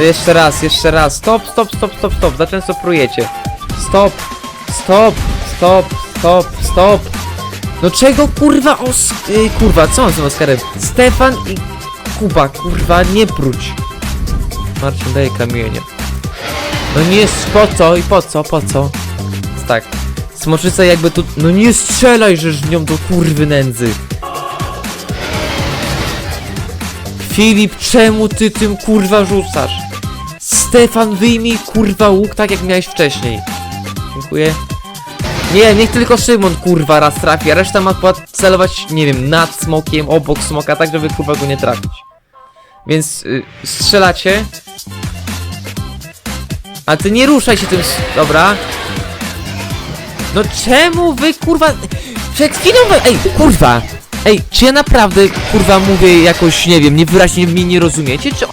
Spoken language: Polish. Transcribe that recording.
To jeszcze raz, jeszcze raz. Stop, stop, stop, stop, stop. Za często prujecie. Stop, stop, stop, stop, stop. No czego kurwa os... Yy, kurwa, co on z tym Oskarem? Stefan i Kuba, kurwa, nie pruć. Marcin daje kamienie. No nie, po co i po co, po co? Tak. Smoczyca jakby tu... No nie strzelaj, żeż nią do kurwy nędzy. Filip, czemu ty tym kurwa rzucasz? Stefan, wyjmij kurwa łuk tak jak miałeś wcześniej. Dziękuję. Nie, niech tylko Szymon kurwa raz trafi, a reszta ma celować, nie wiem, nad smokiem, obok smoka, tak żeby kurwa go nie trafić. Więc y, strzelacie. A ty nie ruszaj się tym. Dobra. No czemu wy kurwa. Przed chwilą. Ej, kurwa! Ej, czy ja naprawdę kurwa mówię jakoś, nie wiem, niewyraźnie mnie nie rozumiecie? Czy